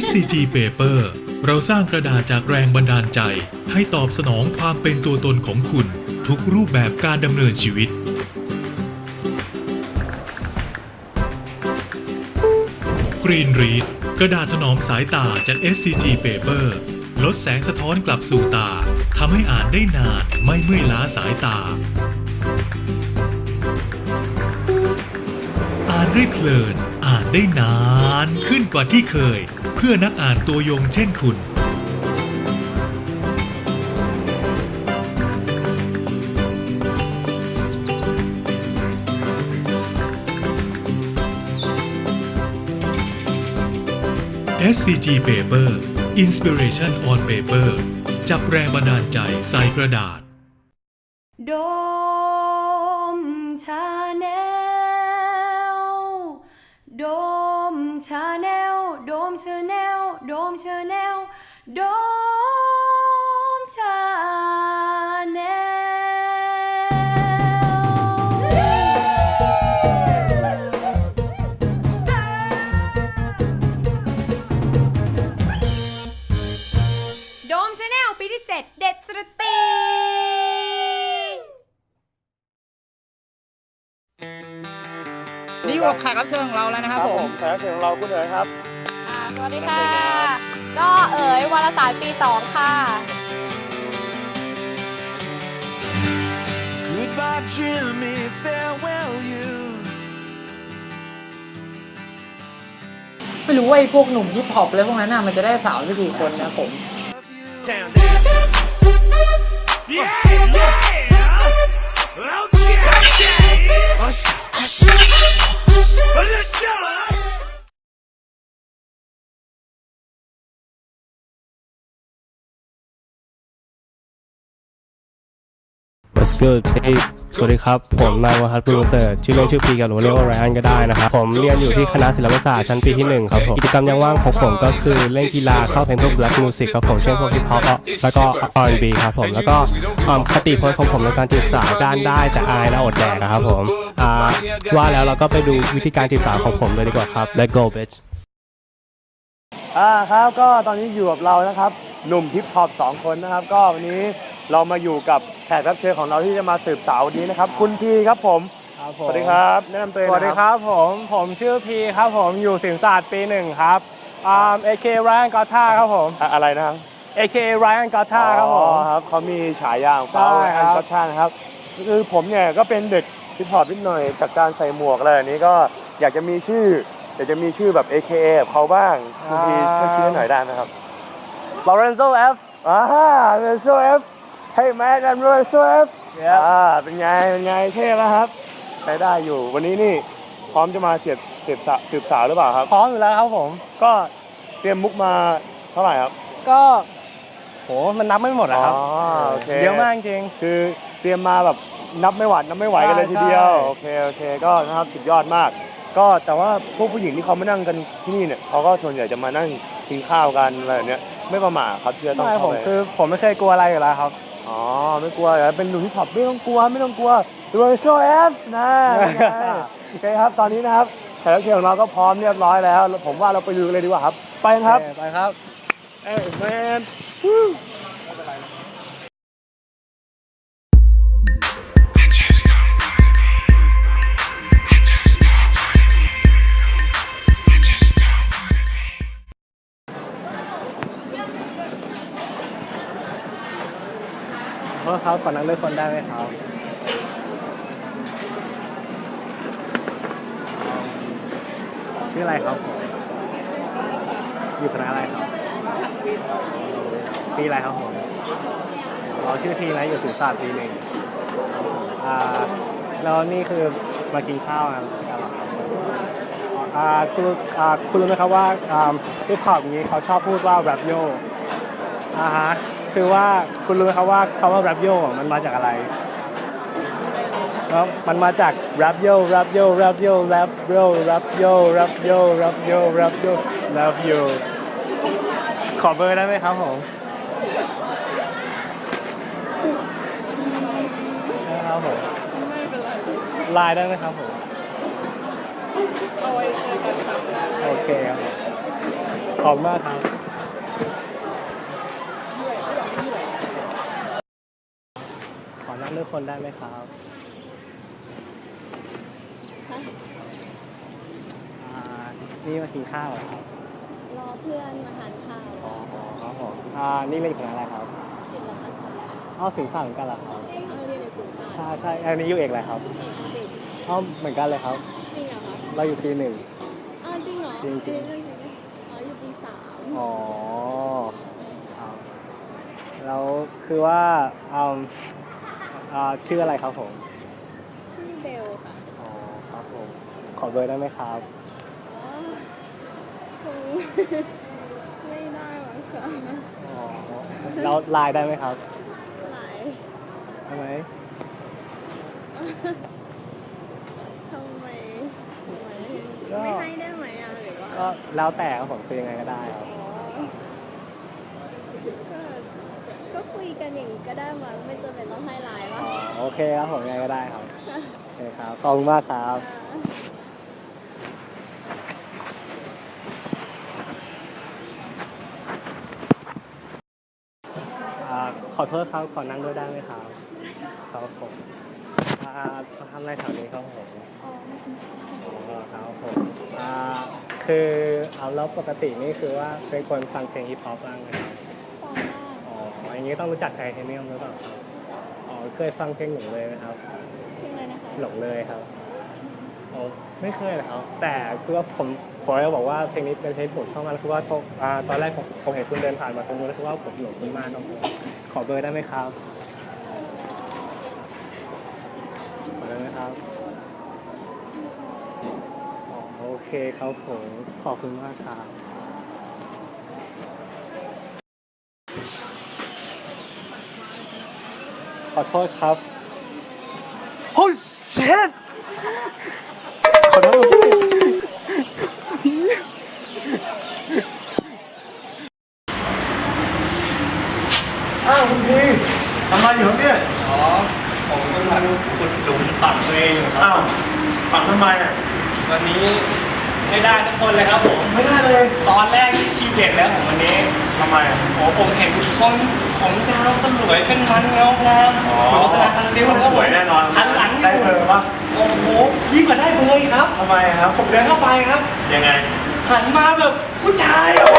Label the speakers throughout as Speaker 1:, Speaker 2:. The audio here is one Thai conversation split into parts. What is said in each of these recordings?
Speaker 1: SCG Paper เราสร้างกระดาษจากแรงบันดาลใจ ให้ตอบสนองความเป็นตัวตนของคุณ ทุกรูปแบบการดำเนินชีวิต Green Read กระดาษถนอมสายตาจาก SCG Paper ลดแสงสะท้อนกลับสู่ตา ทำให้อ่านได้นานไม่เมื่อยล้าสายตา อ่านได้เพลิน อ่านได้นานขึ้นกว่าที่เคย เพื่อนักอ่านตัวยงเช่นคุณ SCG Paper Inspiration on Paper จับแรงบันดาลใจใส่กระดาษ
Speaker 2: โด รั
Speaker 3: บเชิญของเราแล้วนะครับผม
Speaker 4: แขกรับเชิญของเราคุณเอ๋ยครับ
Speaker 5: อ่าสวัสดีค่ะ ก็เอ๋ยวารสารปี2ค่ะ
Speaker 6: Goodbye, Jimmy. Farewell, youth.
Speaker 3: ไม่รู้ว่าไอ้พวกหนุ่มฮิปฮอปอะไรพวกนั้นน่ะมันจะได้สาวไม่กี่คนนะผม
Speaker 6: Town. Yeah, yeah. Okay, okay. Hush,
Speaker 7: good เฮ้ยสวัสดีครับ ผมนายวฮัทปูเสิร์ชชื่อเล่นชื่อปีกับหนูเรียกว่าไรอันก็ได้นะครับ ผมเรียนอยู่ที่คณะศิลปศาสตร์ชั้นปีที่ 1 ครับผม กิจกรรมยังว่างของผมก็คือเล่นกีฬาเข้าเพลงพวก black music ครับผม เช่นพวก hip hop แล้วก็ R&B ครับผม แล้วก็ความคติพจน์ของผมในการจีบสาวด้านได้แต่อายและอดแดกนะครับผมว่าแล้วเราก็ไปดูวิธีการจีบสาวของผมเลยดีกว่าครับ Let's go bitch
Speaker 4: อ่าครับก็ตอนนี้อยู่กับเรานะครับหนุ่มฮิปฮอปสองคนนะครับ ก็วันนี้ เรามาอยู่กับแขกรับเชิญของเราที่จะมาสืบสาววันนี้นะครับ คุณพีครับผม
Speaker 8: ครับ
Speaker 4: ส
Speaker 8: ผม
Speaker 4: วัสดีครับแนะนำตัวเอง
Speaker 8: สวัสดีครับผมผมชื่อพีครับผมอยู่ศิลปศาสตร์ปีหนึ่งครับอ่า AK Ryan g o t t a ครับผม
Speaker 4: อะอะไรนะครับ
Speaker 8: AK Ryan g o t t a ครับผม
Speaker 4: อ๋อครับเขามีฉายาของเขา
Speaker 8: ใช่ครับ
Speaker 4: อันก็ท่านครับคือผมเนี่ยก็เป็นเด็กฮิปฮอปนิดหน่อยจากการใส่หมวกอะไรแบบนี้ก็อยากจะมีชื่อ อยากจะมีชื่อแบบ AKA แบบเขาบ้างคุณพีช่วยคิดให้หน่อยได้ไหมครับ
Speaker 8: Lorenzo F
Speaker 4: อ่าเรโซเอฟ เฮ้ยแมนกันเรโซเอฟ
Speaker 8: Yep
Speaker 4: อ่าเป็นไง เป็นไง เท่แล้วครับใช้ได้อยู่ วันนี้นี่พร้อมจะมาเสียบเสียบสาวสืบสาวหรือเปล่าครับ
Speaker 8: พร้อมอยู่แล้วครับผม
Speaker 4: ก็เตรียมมุกมาเท่าไหร่ครับ
Speaker 8: ก็โหมันนับไม่หมดอะครับ
Speaker 4: อ๋อโอเค
Speaker 8: เยอะมากจริง
Speaker 4: คือเตรียมมาแบบนับไม่หวัดนับไม่ไหวกันเลย
Speaker 8: ใช่
Speaker 4: ทีเดียว
Speaker 8: ใช่
Speaker 4: โอเค โอเค ก็นะครับสุดยอดมาก ก็แต่ว่าพวกผู้หญิงที่เขามานั่งกันที่นี่เนี่ยเขาก็ส่วนใหญ่จะมานั่งกินข้าวกันอะไรแบบเนี้ยไม่ประมาทครับเชื่อต้อง
Speaker 8: ไม่ผ
Speaker 4: เข้ามไป
Speaker 8: คือผมไม่เคยกลัวอะไรอยู่แล้วครับ
Speaker 4: อ๋อไม่กลัวเหรอเป็นหนุ่มฮิปฮอปไม่ต้องกลัวไม่ต้องกลัวดูโชว์เอฟนะเป็นไงโอเคครับตอนนี้นะครับแขกรับเชิญของเราก็พร้อมเรียบร้อยแล้ว ผมว่าเราไปดูกันเลยดีกว่าครับ ไปกันครับ
Speaker 8: โอเไปครับ
Speaker 4: เอ้ยแมน
Speaker 8: เพราะเขาก่อนนั้นเลือกคนได้ไหมครับชื่ออะไรครับผมอยู่คณะอะไรครับปีอะไรครับผมเราชื่อทีนะอยู่ศิลปศาสตร์ปีหนึ่งอ่าแล้วนี่คือมากินข้าวนเหรอครับอ่าคุณอ่าคุณรู้ไหมครับว่าอ่าฮิปฮอปนี้เขาชอบพูดว่าแรปโยอ่าฮะ คือว่าคุณรู้ไหมครับว่าคำว่าแรปโยมันมาจากอะไรแล้วมันมาจากแรปโยแรปโยแรปโยแรปโยแรปโยแรปโยแรปโยแรปโยแรปโยขอเบอร์ได้ไหมครับผมไลน์ได้ไหมครับผมเอาไว้เจอกันครับโอเคครับขอบคุณมากครับ ขอนั่งด้วยคนได้ไหมครับอ่านี่มากินข้าวเหรอครับ
Speaker 5: รอเพื่อนมาทานข้าว
Speaker 8: อ๋อครับผมอ่านี่เรียนอยู่คณะอะไรครับ
Speaker 5: ศิลปศาสตร์
Speaker 8: อ้าวสิงห์สารเหมือนกันเหรอครับ
Speaker 5: เอาเรียนในศิลปศาสตร์
Speaker 8: ใช่ใช่อันนี้อยู่เอกอะไรครับ
Speaker 5: เอกอังกฤษ
Speaker 8: อ้าวเหมือนกันเลยครับ
Speaker 5: จริงเหรอคะ
Speaker 8: เราอยู่ปีหนึ่ง
Speaker 5: อ้าวจริงเหรอ
Speaker 8: จริงๆ
Speaker 5: อันนี้เรื่องจริงไหมอ๋ออยู่ปีสาม
Speaker 8: อ๋อครับแล้วคือว่าอืม อ่าชื่ออะไรครับผม
Speaker 5: ชื่อเบลค่ะ
Speaker 8: อ๋อครับผมขอเบอร์ได้ไหมครับ
Speaker 5: อ๋อคง ไม่ได้หวังค่ะ
Speaker 8: อ๋อแล้วไลน์ได้ไหมครับ
Speaker 5: หลาย
Speaker 8: ได้ไหม
Speaker 5: ทำไมทำไม
Speaker 8: ก็
Speaker 5: ไม่ให้ได้ไหมอะหรือว่า
Speaker 8: ก็แล้วแต่ครับผมคือยังไงก็ได้ครับ
Speaker 5: อ๋อก็ก็คุยกันอย่างนี้ก็ได้มาไม่จำเป็นต้องให้ไลน์
Speaker 8: อ๋
Speaker 5: ว่า
Speaker 8: อโอ เคครับผมยังไงก็ได้ครับโอเคครับขอบคุณมากครับ อ่าขอโทษครับ ขอนั่งด้วยได้ไหมครับ ครับผมอ่าทำอะไรแถวนี้ครับผมอ๋อครับผมอ่าคือเอาแล้วปกตินี่คือว่าเป็นคนฟังเพลงฮิปฮอปบ้างไหมครับ อ๋ออย่างนี้ต้องรู้จักไทเทเนียมหรือเปล่าครับอ๋อ เคยฟังเพลงหลงเลยไหมครับ
Speaker 5: เพลงอะไรนะคะ
Speaker 8: หลงเลยครับอ๋อไม่เคยเหรอครับ แต่คือว่าผมผมจะบอกว่าเพลงนี้เป็นเพลงที่ผมชอบมากแล้วคือว่าผมอ่าตอนแรกผมผมเห็นคุณเดินผ่านมาตรงนู้นแล้วคือว่าผมหลงคุณมากครับผมขอเบอร์ได้ไหมครับขอได้ไหมครับอ๋อโอเคครับผมขอบคุณมากครับ อโทษครับ
Speaker 4: โอ้เช็ด
Speaker 8: ขอโทษพี่
Speaker 4: อ้าวคุณพีทำอะไรอยู่ครับเนี่ย
Speaker 8: อ๋อผมกำลังขุดหลุมฝังตัวเองอยู่ครับ
Speaker 4: อ้าวปักทำไมอะ
Speaker 8: วันนี้ ไม่ได้ทุกคนเลยครับผม
Speaker 4: ไม่ได้เลย
Speaker 8: ตอนแรกที่ทีเด็ดแล้วผมวันนี้
Speaker 4: ทำไมอะ
Speaker 8: โอ้ผมเห็นมีคนผมยาวสลวยเป็นมันเงางาม
Speaker 4: อ๋อ
Speaker 8: โฆษณาซันซิลนะครับ
Speaker 4: สวยแน่นอน
Speaker 8: หันหลัง
Speaker 4: ได้เบอร์ปะ
Speaker 8: โอ้โหยิ่งกว่าได้เบอร์อีกครับ
Speaker 4: ทำไมครับ
Speaker 8: ผมเดินเข้าไปครับ
Speaker 4: ยังไง
Speaker 8: หันมาแบบผู้ชายครับผ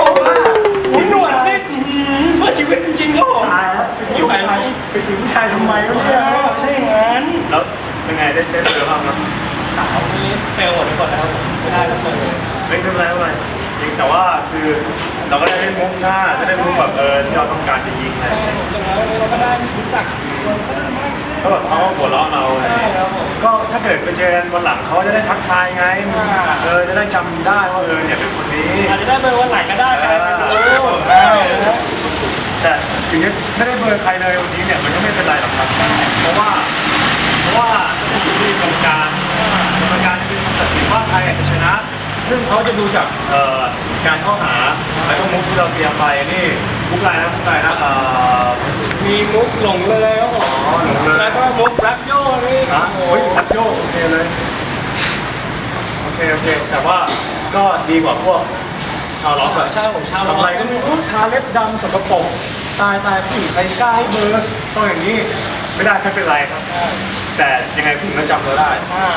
Speaker 4: ไม่
Speaker 8: เป็
Speaker 4: นไร
Speaker 8: ไม่เป็
Speaker 4: นไรจริงแต่ว่าคือเราก็ได้เล่นมุกหน้าได้มุกแบบเออที่เราต้องการจะยิงอะไรอย่างเงี้ย
Speaker 8: เราก็ได้รู้จักคนเพิ่มมากขึ้น
Speaker 4: ก็แบบเขาก็หัวเราะเราอะไรอย่างเงี้ยก็ถ้าเกิดไปเจอกันวันหลังเขาจะได้ทักทายไงเออจะได้จำได้ว่าเออเนี่ยเป็นคนนี้
Speaker 8: อาจจะได้เบอร์วันหลังก็ได้ใครไม่รู้
Speaker 4: แต่ถึงจะไม่ได้เบอร์ใครเลยวันนี้เนี่ยมันก็ไม่เป็นไรหรอกครับ เพราะว่าเพราะว่าอยู่ที่กรรมการกรรมการจะเป็นคนตัดสินว่าใครจะชนะ ซึ่งเขาจะดูจากเอ่อการเข้าหาแล้วก็มุกที่เราเตรียมไปนี่มุกอะไรนะมุกอะไรนะเอ่อ
Speaker 8: มีมุกหลงเลยครับผม
Speaker 4: อ๋อหลงเลย
Speaker 8: แล้วก็มุกแรปโย่นี่
Speaker 4: นะโอ้ยทักโยกโอเคเลยโอเคโอเคแต่ว่าก็ดีกว่าพวกชาวล็อกอะ
Speaker 8: ใช่ผมชาว
Speaker 4: ทำอะไรก็ไม่รู้ทาเล็บดำสกปรกตายตายผู้หญิงใครกล้าให้เบอร์ต้องอย่างนี้ไม่ได้ไม่เป็นไรครับ แต่ยังไงผู้หญิงก็จำเราได้
Speaker 8: อ่า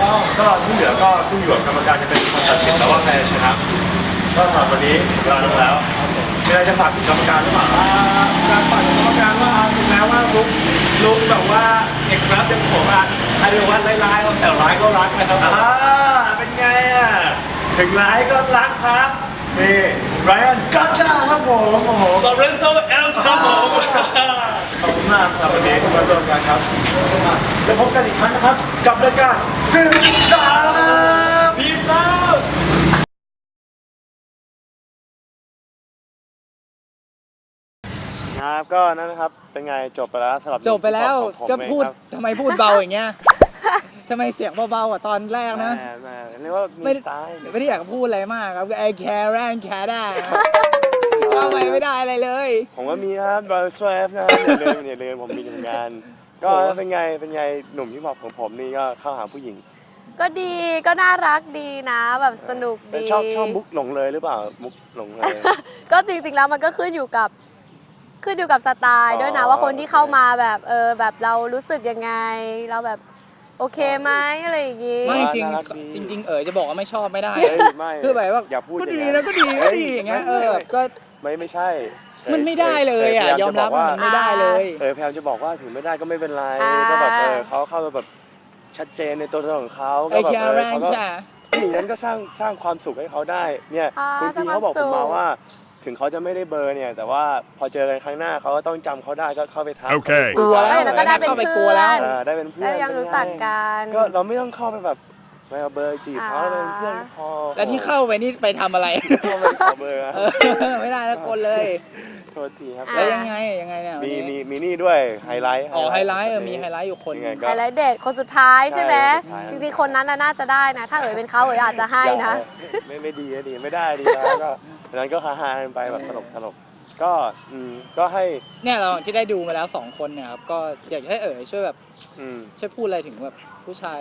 Speaker 8: ก็
Speaker 4: ก็ที่เหลือก็ขึ้นอยู่กับกรรมการจะเป็นคนตัดสินแล้วว่าใครจะชนะก็สำหรับวันนี้เวลาลงแล้วมีอะไรจะฝากถึงกรรมการหรือเปล่า
Speaker 8: อ่าการฝันกรรมการว่าถึงแม้ว่าลุกลุกแบบว่าเอกลักษณ์เป็นผมอะใครรู้ว่าร้ายๆแต่ร้ายก็รักนะครับ
Speaker 4: อ่าเป็นไงอะถึงร้ายก็รักครับ นี่ไรอันกัตจ้าครับผมโอ้โห
Speaker 8: ลอเรนโซเอลครับผม
Speaker 4: ขอบคุณมากครับวันนี้ที่มาร่วมกันครับแล้วพบกันอีกครั้งนะครับ กับรายการสื่อสาร
Speaker 8: พีซ่า
Speaker 4: ครับก็นั่นนะครับเป็นไงจบไปแล้วสำหรับ
Speaker 3: จบไปแล้ว
Speaker 4: ของผม
Speaker 3: ก็
Speaker 4: เอง
Speaker 3: พูด
Speaker 4: ครับ
Speaker 3: ทำไมพูดเบาอย่างเงี้ย ทำไมเสียงเบาๆกว่าตอนแรกนะ
Speaker 4: แหมแหมเรียกว่ามี
Speaker 3: ไม่
Speaker 4: สไตล์
Speaker 3: ไม่ได้อยากพูดอะไรมากครับไอแคร์แรนแคร์ได้ชเข้าไปไม่ได้อะไรเลย
Speaker 4: ผมก็มีครับบอลสวฟนะครับอย่าลืมอย่าลืมผมมีเหมือนกันก็เป็นไงเป็นไงหนุ่มที่บอกของผมนี่ก็เข้าหาผู้หญิง
Speaker 5: ก็ดีก็น่ารักดีนะ แบบสนุก
Speaker 4: เป็น
Speaker 5: ดี
Speaker 4: ชอบชอบมุกหลงเลยหรือเปล่ามุกหลงเลย
Speaker 5: ก็จริงๆแล้วมันก็ขึ้นอยู่กับขึ้นอยู่กับสไตล์ ด้วยนะ
Speaker 4: อ๋อ
Speaker 5: ว่าคนที่เข้ามาแบบเออแบบเรารู้สึกยังไง เราแบบ โอเคไหมอะไรอย่างงี้
Speaker 3: ไม่จริง
Speaker 4: น่ารักดี
Speaker 3: จริง ๆ เอ๋ยจะบอกว่าไม่ชอบไม่ได้
Speaker 4: เฮ้ยไม่
Speaker 3: คือแบบว่า
Speaker 4: อย่าพูด
Speaker 3: ก็
Speaker 4: อย่าง
Speaker 3: ดี
Speaker 4: นั้น
Speaker 3: แล้วก็ดีก็ดีอย่างเงี้ยเออแบบก็
Speaker 4: ไม่ไม่ใช่
Speaker 3: มันไม่ได้เลยอะยอมรับว่ามันไม่ได้เลย
Speaker 4: เออพยายามจะบอกว่าถึงไม่ได้ก็ไม่เป็นไร
Speaker 5: อ่า
Speaker 4: ก็แบบเออเขาเข้ามาแบบชัดเจนในตัวตนของเขา
Speaker 3: ไอ้
Speaker 4: ก็แบบ
Speaker 3: แค่
Speaker 4: เออ
Speaker 3: แรง
Speaker 4: เขาก็
Speaker 3: จ้ะ
Speaker 4: อย่างนั้นก็สร้างสร้างความสุขให้เขาได้เนี่ย
Speaker 5: อ่า
Speaker 4: คุณ
Speaker 5: สร้า
Speaker 4: พี่
Speaker 5: ง
Speaker 4: เขาบอก
Speaker 5: ควา
Speaker 4: ผมม
Speaker 5: สุ
Speaker 4: มา
Speaker 5: ข
Speaker 4: ว่า ถึงเขาจะไม่ได้เบอร์เนี่ย แต่ว่าพอเจอกันครั้งหน้าเขาก็ต้องจำเขาได้ก็เข้าไปทัก
Speaker 9: โอเค
Speaker 3: กลัวแล้ว
Speaker 5: เอ้ยแล้วก็ได้เป็น
Speaker 3: เข้าไป
Speaker 5: เพื่
Speaker 3: กลัว
Speaker 5: อ
Speaker 3: แล้ว
Speaker 5: น
Speaker 4: เออได้เป็นเพื่อน
Speaker 5: ได้ยังรู้จักกัน
Speaker 4: ก็เราไม่ต้องเข้าไปแบบไม่เอาเบอร์จีบเขา
Speaker 5: อ่า
Speaker 4: เป็นเพื่อนพอ
Speaker 3: แล้วที่เข้าไปนี่ไปทำอะไร
Speaker 4: เข้าไปขอเบอร์อะ
Speaker 3: เออไม่ได้แล้วกดเลย
Speaker 4: โทษทีครับ
Speaker 5: อ่า
Speaker 3: แล้วยังไงยังไงเนี่ยวัน
Speaker 4: มี
Speaker 3: นี้
Speaker 4: มีมีนี่ด้วยไฮไลท์
Speaker 3: อ๋อไฮไลท์เออมีไฮไลท์อยู่คน
Speaker 4: ยังไงก็
Speaker 5: ไฮไลท์เด็ดคนสุดท้ายใช่ไหม
Speaker 4: ใช่
Speaker 5: จริงๆคนนั้นน่ะน่าจะได้นะ ถ้าเอ๋ยเป็นเขาเอ๋ยอาจจะให้นะ
Speaker 4: ไม่ไม่ดีไม่ดีไม่ได้ดีแล้วก็ ดังนั้นก็ฮาฮาๆกันไปแบบตลกตลกก็อืมก็ให้
Speaker 3: เนี่ยเราที่ได้ดูมาแล้วสองคนเนี่ยครับก็อยากให้เอ๋ยช่วยแบบ
Speaker 4: อืม
Speaker 3: ช่วยพูดอะไรถึงแบบผู้ชาย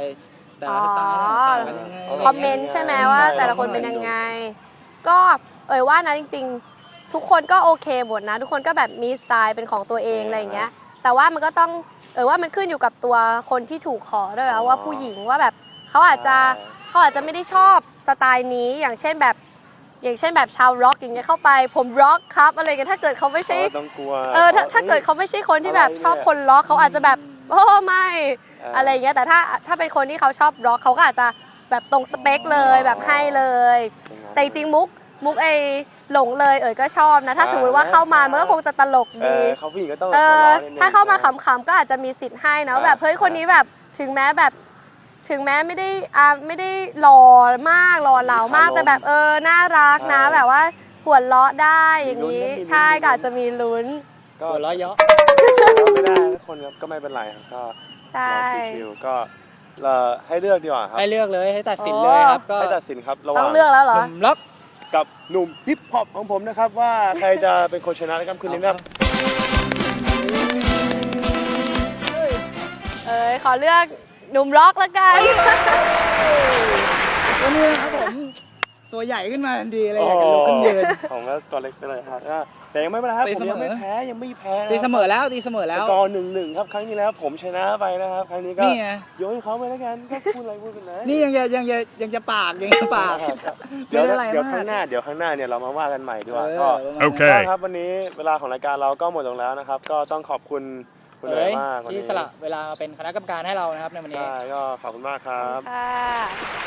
Speaker 3: แต่
Speaker 5: อ๋
Speaker 3: ละ
Speaker 5: อ
Speaker 3: สไตล์เนี่ยต่างกันยังไง
Speaker 5: คอมเมนต์ใช่ไหมว่าแต่ละคนเป็นยังไง ก็เอ่ยว่านะจริง ๆ ทุกคนก็โอเคหมดนะ ทุกคนก็แบบมีสไตล์เป็นของตัวเองอะไรอย่างเงี้ย แต่ว่ามันก็ต้องเอ่ยว่ามันขึ้นอยู่กับตัวคนที่ถูกขอด้วยนะว่าผู้หญิงว่าแบบเขาอาจจะเขาอาจจะไม่ได้ชอบสไตล์นี้อย่างเช่นแบบ อย่างเช่นแบบชาวร็อกอย่างเงี้ยเข้าไปผมร็อกครับอะไรกันถ้าเกิดเขาไม่ใช่
Speaker 4: เขาต้องกลัว
Speaker 5: เออถ้าถ้าเกิดเขาไม่ใช่คนที่แบบ
Speaker 4: อะไรเนี่ย
Speaker 5: ชอบคนล็อกเขาอาจจะแบบโอ้ไม่
Speaker 4: เอออ
Speaker 5: อะไรอย่างเงี้ยแต่ถ้าถ้าเป็นคนที่เขาชอบร็อกเขาก็อาจจะแบบตรงสเปคเลย
Speaker 4: อ๋อ
Speaker 5: แบบให้เลย
Speaker 4: อย่างนั้น
Speaker 5: แต่จริงๆมุกมุกไอหลงเลยเอ๋ยก็ชอบนะ ถ้า
Speaker 4: อ่า
Speaker 5: สมมติว่าเข้ามามันก็คงจะตลก
Speaker 4: เอ
Speaker 5: ดี
Speaker 4: อเขาผู้หญิงก็ต้อง
Speaker 5: เอ
Speaker 4: แบบหัว
Speaker 5: อ
Speaker 4: เราะนิดนึง
Speaker 5: ถ้าเข้ามาขำๆก็อาจจะมีสิทธิ์ให้นะว่าแบบ
Speaker 4: อ่า
Speaker 5: เฮ้ยคนนี้แบบถึงแม้แบบ ถึงแม้ไม่ได้อ่าไม่ได้หล่อมากหล่อเหลามากแต่แบบเออน่ารักนะ แบบว่าหัวเราะได้อย่างนี้ใช่ก็อาจจะมีลุ้น
Speaker 4: ก็
Speaker 3: หัวเราะเยาะ
Speaker 4: ไม่ได้ทุกคนครับก็ไม่เป็นไรครับก็
Speaker 5: ใช่
Speaker 4: ลองชิวๆก็เอ่อให้เลือกดีกว่าครับ
Speaker 3: ให้เลือกเลยให้ตัดสินเลยครับก็
Speaker 4: ให้ตัดสินครับระห
Speaker 5: ต้
Speaker 4: ว่า
Speaker 5: องงเลือกแล้วเหรอ
Speaker 3: หนุ่มล็อก
Speaker 4: กับหนุ่มฮิปฮอปของผมนะครับ ว่าใครจะเป็นคนชนะนะครับคืนนี้นะครับ
Speaker 5: เอ้ยขอเลือก หนุ่มร็อกละกัน
Speaker 3: วันนี้นะครับผม ตัวใหญ่ขึ้นมาทันทีเลยอยากจะลุกขึ้นยืน
Speaker 4: ผมก็ตัวเล็กไปเลยครับก็แต่ยังไม่เป็นไรครับ
Speaker 3: ตี
Speaker 4: ผ
Speaker 3: เส
Speaker 4: ม
Speaker 3: มอ
Speaker 4: ยังไม่แพ้ยังไม่แพ้นะ
Speaker 3: ตีเสมอแล้วตีเสมอ
Speaker 4: ส
Speaker 3: แล้ว
Speaker 4: กอร์หนึ่งหนึ่งครับครั้งที่แล้วผมชนะไปนะครับครั้งนี้ก็
Speaker 3: นี่ไง
Speaker 4: โยนให้เขาไปแล้วกันก็พูดอะไรพูดไปนะ
Speaker 3: นี่ยังจะยังจะยังจะปากยังจะปาก
Speaker 4: เดี๋ยว
Speaker 3: ไม่ได้อะไร
Speaker 4: เดี๋ยว
Speaker 3: มาก
Speaker 4: ข้างหน้าเดี๋ยวข้างหน้าเนี่ยเรามาว่ากันใหม่ดีกว่า
Speaker 3: เออ
Speaker 4: ก็
Speaker 3: ประมาณนั้น
Speaker 9: โอเค
Speaker 4: ก็ครับวันนี้เวลาของรายการเราก็หมดลงแล้วนะครับ ก็ต้องขอบคุณ คุณเอ๋
Speaker 3: เอ้
Speaker 4: ย
Speaker 3: ย
Speaker 4: มากวัน
Speaker 3: ที่
Speaker 4: นี้
Speaker 3: สละเวลามาเป็นคณะกรรมการให้เรานะครับในวันนี้
Speaker 4: ใช่ก็ขอบคุณมากครับ
Speaker 5: ค่ะ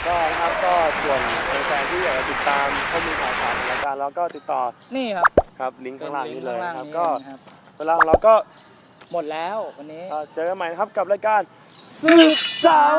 Speaker 4: ก็นะครับก็ส่วนแฟนๆที่อยากจะติดตามข้อมูลข่าวสารของรายการเราก็ติดต่อ
Speaker 3: นี่ครับ
Speaker 4: ครับลิงก์ข้างล่างนี้เลย
Speaker 3: ป็
Speaker 4: นะครับ
Speaker 3: ง
Speaker 4: ก็
Speaker 3: ข้างล่างนี้นะครับ
Speaker 4: เวลาของเราก็
Speaker 3: หมดแล้ววันนี้
Speaker 4: เอ่อเจอกันใหม่นะครับกับรายการสืบสาว